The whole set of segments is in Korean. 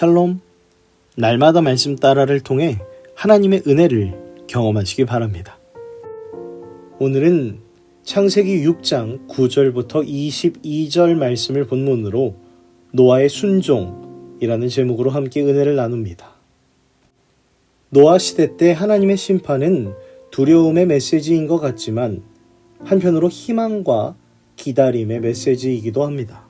샬롬. 날마다 말씀 따라를 통해 하나님의 은혜를 경험하시기 바랍니다. 오늘은 창세기 6장 9절부터 22절 말씀을 본문으로 노아의 순종이라는 제목으로 함께 은혜를 나눕니다. 노아 시대 때 하나님의 심판은 두려움의 메시지인 것 같지만 한편으로 희망과 기다림의 메시지이기도 합니다.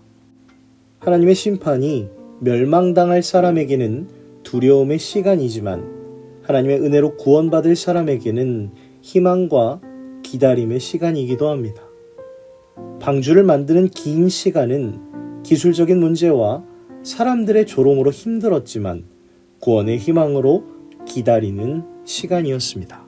하나님의 심판이 멸망당할 사람에게는 두려움의 시간이지만 하나님의 은혜로 구원받을 사람에게는 희망과 기다림의 시간이기도 합니다. 방주를 만드는 긴 시간은 기술적인 문제와 사람들의 조롱으로 힘들었지만 구원의 희망으로 기다리는 시간이었습니다.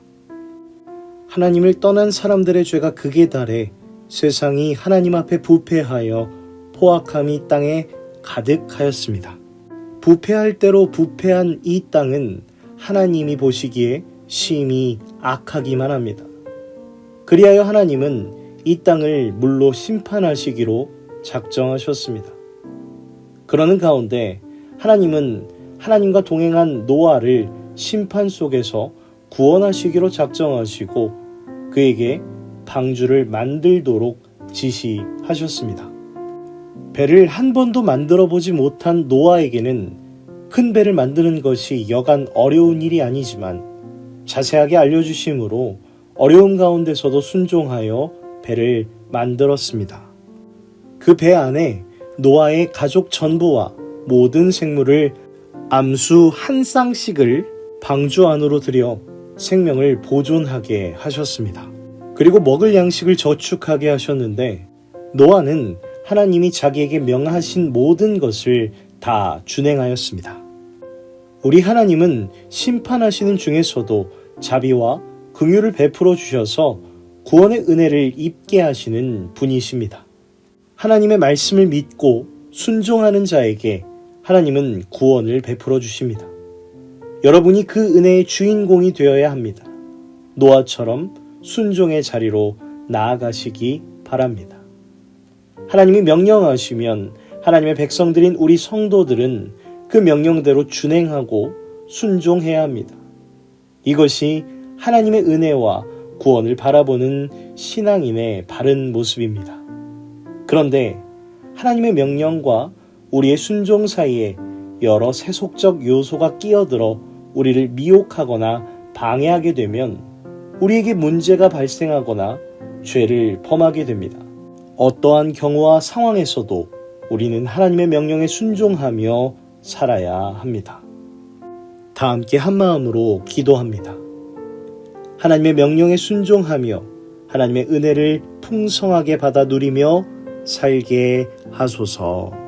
하나님을 떠난 사람들의 죄가 극에 달해 세상이 하나님 앞에 부패하여 포악함이 땅에 가득하였습니다. 부패할 대로 부패한 이 땅은 하나님이 보시기에 심히 악하기만 합니다. 그리하여 하나님은 이 땅을 물로 심판하시기로 작정하셨습니다. 그러는 가운데 하나님은 하나님과 동행한 노아를 심판 속에서 구원하시기로 작정하시고 그에게 방주를 만들도록 지시하셨습니다. 배를 한 번도 만들어 보지 못한 노아에게는 큰 배를 만드는 것이 여간 어려운 일이 아니지만 자세하게 알려주심으로 어려움 가운데서도 순종하여 배를 만들었습니다. 그 배 안에 노아의 가족 전부와 모든 생물을 암수 한 쌍씩을 방주 안으로 들여 생명을 보존하게 하셨습니다. 그리고 먹을 양식을 저축하게 하셨는데 노아는 하나님이 자기에게 명하신 모든 것을 다 준행하였습니다. 우리 하나님은 심판하시는 중에서도 자비와 긍휼을 베풀어 주셔서 구원의 은혜를 입게 하시는 분이십니다. 하나님의 말씀을 믿고 순종하는 자에게 하나님은 구원을 베풀어 주십니다. 여러분이 그 은혜의 주인공이 되어야 합니다. 노아처럼 순종의 자리로 나아가시기 바랍니다. 하나님이 명령하시면 하나님의 백성들인 우리 성도들은 그 명령대로 준행하고 순종해야 합니다. 이것이 하나님의 은혜와 구원을 바라보는 신앙인의 바른 모습입니다. 그런데 하나님의 명령과 우리의 순종 사이에 여러 세속적 요소가 끼어들어 우리를 미혹하거나 방해하게 되면 우리에게 문제가 발생하거나 죄를 범하게 됩니다. 어떠한 경우와 상황에서도 우리는 하나님의 명령에 순종하며 살아야 합니다. 다 함께 한 마음으로 기도합니다. 하나님의 명령에 순종하며 하나님의 은혜를 풍성하게 받아 누리며 살게 하소서.